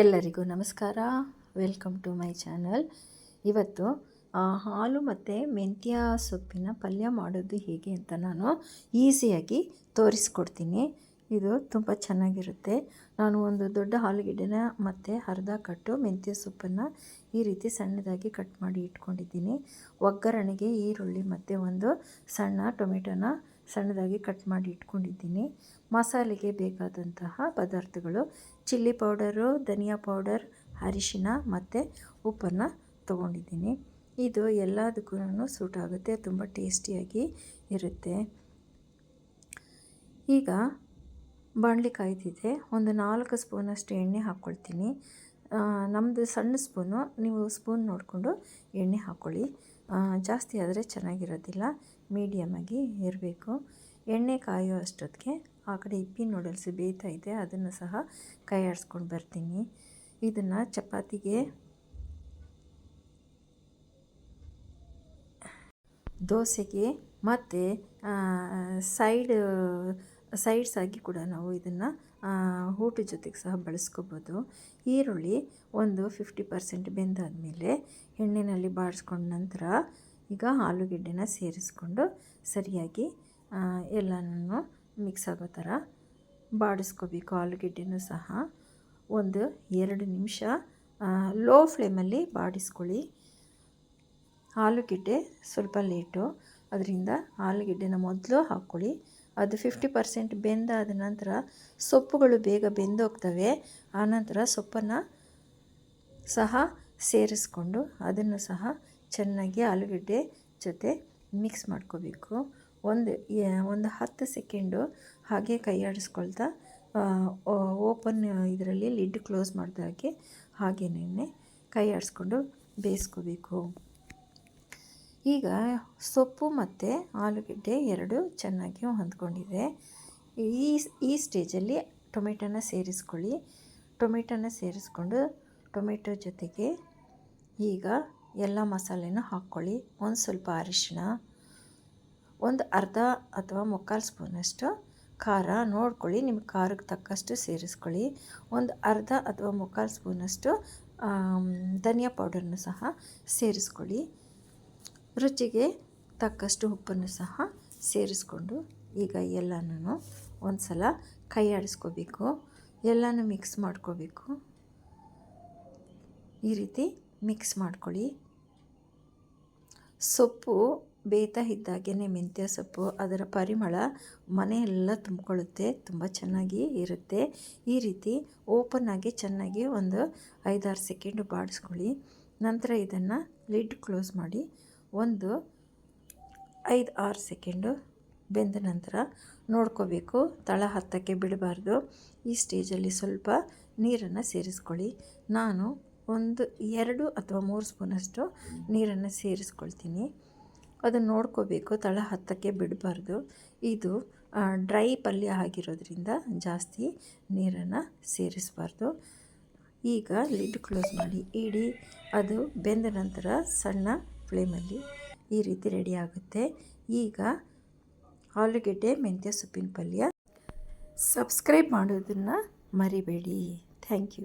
ಎಲ್ಲರಿಗೂ ನಮಸ್ಕಾರ. Welcome to my channel. ಇವತ್ತು ಹಾಲು ಮತ್ತು ಮೆಂತ್ಯ ಸೊಪ್ಪಿನ ಪಲ್ಯ ಮಾಡೋದು ಹೇಗೆ ಅಂತ ನಾನು ಈಸಿಯಾಗಿ ತೋರಿಸ್ಕೊಡ್ತೀನಿ. ಇದು ತುಂಬ ಚೆನ್ನಾಗಿರುತ್ತೆ. ನಾನು ಒಂದು ದೊಡ್ಡ ಆಲೂಗೆಡ್ಡೆನ ಮತ್ತು ಅರ್ಧ ಕಟ್ಟು ಮೆಂತ್ಯ ಸೊಪ್ಪನ್ನು ಈ ರೀತಿ ಸಣ್ಣದಾಗಿ ಕಟ್ ಮಾಡಿ ಇಟ್ಕೊಂಡಿದ್ದೀನಿ. ಒಗ್ಗರಣೆಗೆ ಈರುಳ್ಳಿ ಮತ್ತು ಒಂದು ಸಣ್ಣ ಟೊಮೆಟೊನ ಸಣ್ಣದಾಗಿ ಕಟ್ ಮಾಡಿ ಇಟ್ಕೊಂಡಿದ್ದೀನಿ. ಮಸಾಲೆಗೆ ಬೇಕಾದಂತಹ ಪದಾರ್ಥಗಳು ಚಿಲ್ಲಿ ಪೌಡರು, ಧನಿಯಾ ಪೌಡರ್, ಅರಿಶಿನ ಮತ್ತು ಉಪ್ಪನ್ನು ತೊಗೊಂಡಿದ್ದೀನಿ. ಇದು ಎಲ್ಲದಕ್ಕೂ ಸೂಟ್ ಆಗುತ್ತೆ, ತುಂಬ ಟೇಸ್ಟಿಯಾಗಿ ಇರುತ್ತೆ. ಈಗ ಬಾಣಲಿ ಕಾಯ್ತಿದೆ ಒಂದು ನಾಲ್ಕು ಸ್ಪೂನಷ್ಟು ಎಣ್ಣೆ ಹಾಕ್ಕೊಳ್ತೀನಿ. ನಮ್ಮದು ಸಣ್ಣ ಸ್ಪೂನು, ನೀವು ಸ್ಪೂನ್ ನೋಡಿಕೊಂಡು ಎಣ್ಣೆ ಹಾಕ್ಕೊಳ್ಳಿ ಜಾಸ್ತಿ ಆದರೆ ಚೆನ್ನಾಗಿರೋದಿಲ್ಲ ಮೀಡಿಯಮಾಗಿ ಇರಬೇಕು. ಎಣ್ಣೆ ಕಾಯೋ ಅಷ್ಟೊತ್ತಿಗೆ ಆ ಕಡೆ ಇಪ್ಪಿ ನೂಡಲ್ಸ್ ಬೇಯ್ತಾ ಇದೆ, ಅದನ್ನು ಸಹ ಕೈ ಆಡಿಸ್ಕೊಂಡು ಬರ್ತೀನಿ. ಇದನ್ನು ಚಪಾತಿಗೆ ದೋಸೆಗೆ ಮತ್ತು ಸೈಡ್ ಸೈಡ್ಸ್ ಆಗಿ ಕೂಡ ನಾವು ಇದನ್ನು ಊಟದ ಜೊತೆಗೆ ಸಹ ಬಳಸ್ಕೋಬೋದು. ಈರುಳ್ಳಿ ಒಂದು ಫಿಫ್ಟಿ ಪರ್ಸೆಂಟ್ ಬೆಂದಾದಮೇಲೆ ಎಣ್ಣೆಯಲ್ಲಿ ಬಾಡಿಸ್ಕೊಂಡ ನಂತರ ಈಗ ಆಲೂಗೆಡ್ಡೆನ ಸೇರಿಸ್ಕೊಂಡು ಸರಿಯಾಗಿ ಎಲ್ಲನೂ ಮಿಕ್ಸ್ ಆಗೋ ಥರ ಬಾಡಿಸ್ಕೋಬೇಕು. ಆಲೂಗೆಡ್ಡೆನೂ ಸಹ ಒಂದು ಎರಡು ನಿಮಿಷ ಲೋ ಫ್ಲೇಮಲ್ಲಿ ಬಾಡಿಸ್ಕೊಳ್ಳಿ. ಆಲೂಗೆಡ್ಡೆ ಸ್ವಲ್ಪ ಲೇಟು. ಅದರಿಂದ ಆಲೂಗೆಡ್ಡೆನ ಮೊದಲು ಹಾಕ್ಕೊಳ್ಳಿ. ಅದು ಫಿಫ್ಟಿ ಪರ್ಸೆಂಟ್ ಬೆಂದಾದ ನಂತರ ಸೊಪ್ಪುಗಳು ಬೇಗ ಬೆಂದೋಗ್ತವೆ. ಆನಂತರ ಸೊಪ್ಪನ್ನು ಸಹ ಸೇರಿಸ್ಕೊಂಡು ಅದನ್ನು ಸಹ ಚೆನ್ನಾಗಿ ಆಲೂಗಡ್ಡೆ ಜೊತೆ ಮಿಕ್ಸ್ ಮಾಡ್ಕೋಬೇಕು. ಒಂದು ಒಂದು ಹತ್ತು ಸೆಕೆಂಡು ಹಾಗೆ ಕೈಯಾಡಿಸ್ಕೊಳ್ತಾ ಓಪನ್ ಇದರಲ್ಲಿ ಲಿಡ್ ಕ್ಲೋಸ್ ಮಾಡಿದಾಗೆ ಹಾಗೇನೆ ಕೈ ಆಡಿಸ್ಕೊಂಡು ಬೇಯಿಸ್ಕೋಬೇಕು. ಈಗ ಸೊಪ್ಪು ಮತ್ತು ಆಲೂಗೆಡ್ಡೆ ಎರಡು ಚೆನ್ನಾಗಿ ಹೊಂದ್ಕೊಂಡಿದೆ. ಈ ಈ ಸ್ಟೇಜಲ್ಲಿ ಟೊಮೆಟೊನ ಸೇರಿಸ್ಕೊಳ್ಳಿ. ಟೊಮೆಟೊನ ಸೇರಿಸ್ಕೊಂಡು ಟೊಮೆಟೊ ಜೊತೆಗೆ ಈಗ ಎಲ್ಲ ಮಸಾಲೆನ ಹಾಕ್ಕೊಳ್ಳಿ. ಒಂದು ಸ್ವಲ್ಪ ಅರಿಶಿಣ, ಒಂದು ಅರ್ಧ ಅಥವಾ ಮುಕ್ಕಾಲು ಸ್ಪೂನಷ್ಟು ಖಾರ ನೋಡ್ಕೊಳ್ಳಿ. ನಿಮ್ಮ ಖಾರಕ್ಕೆ ತಕ್ಕಷ್ಟು ಸೇರಿಸ್ಕೊಳ್ಳಿ. ಒಂದು ಅರ್ಧ ಅಥವಾ ಮುಕ್ಕಾಲು ಸ್ಪೂನಷ್ಟು ಧನಿಯಾ ಪೌಡರ್ನ ಸಹ ಸೇರಿಸ್ಕೊಳ್ಳಿ. ರುಚಿಗೆ ತಕ್ಕಷ್ಟು ಉಪ್ಪನ್ನು ಸಹ ಸೇರಿಸ್ಕೊಂಡು ಈಗ ಎಲ್ಲನೂ ಒಂದು ಸಲ ಕೈ ಆಡಿಸ್ಕೋಬೇಕು. ಎಲ್ಲನೂ ಮಿಕ್ಸ್ ಮಾಡ್ಕೋಬೇಕು. ಈ ರೀತಿ ಮಿಕ್ಸ್ ಮಾಡ್ಕೊಳ್ಳಿ. ಸೊಪ್ಪು ಬೇಯ್ತಾ ಇದ್ದಾಗೇ ಮೆಂತ್ಯ ಸೊಪ್ಪು, ಅದರ ಪರಿಮಳ ಮನೆಯೆಲ್ಲ ತುಂಬಿಕೊಳ್ಳುತ್ತೆ, ತುಂಬ ಚೆನ್ನಾಗಿ ಇರುತ್ತೆ. ಈ ರೀತಿ ಓಪನ್ ಆಗಿ ಚೆನ್ನಾಗಿ ಒಂದು ಐದಾರು ಸೆಕೆಂಡು ಬಾಡಿಸ್ಕೊಳ್ಳಿ. ನಂತರ ಇದನ್ನು ಲಿಡ್ ಕ್ಲೋಸ್ ಮಾಡಿ ಒಂದು ಐದು ಆರು ಸೆಕೆಂಡು ಬೆಂದ ನಂತರ ನೋಡ್ಕೋಬೇಕು. ತಳ ಹತ್ತಕ್ಕೆ ಬಿಡಬಾರ್ದು ಈ ಸ್ಟೇಜಲ್ಲಿ ಸ್ವಲ್ಪ ನೀರನ್ನು ಸೇರಿಸ್ಕೊಳ್ಳಿ. ನಾನು ಒಂದು ಎರಡು ಅಥವಾ ಮೂರು ಸ್ಪೂನಷ್ಟು ನೀರನ್ನು ಸೇರಿಸ್ಕೊಳ್ತೀನಿ. ಅದನ್ನು ನೋಡ್ಕೋಬೇಕು. ತಳ ಹತ್ತಕ್ಕೆ ಬಿಡಬಾರ್ದು. ಇದು ಡ್ರೈ ಪಲ್ಯ ಆಗಿರೋದ್ರಿಂದ ಜಾಸ್ತಿ ನೀರನ್ನು ಸೇರಿಸಬಾರ್ದು. ಈಗ ಲಿಡ್ ಕ್ಲೋಸ್ ಮಾಡಿ. ಇಡಿ. ಅದು ಬೆಂದ ನಂತರ ಸಣ್ಣ ಫ್ಲೇಮಲ್ಲಿ ಈ ರೀತಿ ರೆಡಿ ಆಗುತ್ತೆ. ಈಗ ಆಲೂಗೆಡ್ಡೆ, ಮೆಂತ್ಯ ಸೊಪ್ಪಿನ ಪಲ್ಯ. ಸಬ್ಸ್ಕ್ರೈಬ್ ಮಾಡೋದನ್ನು ಮರಿಬೇಡಿ. Thank you.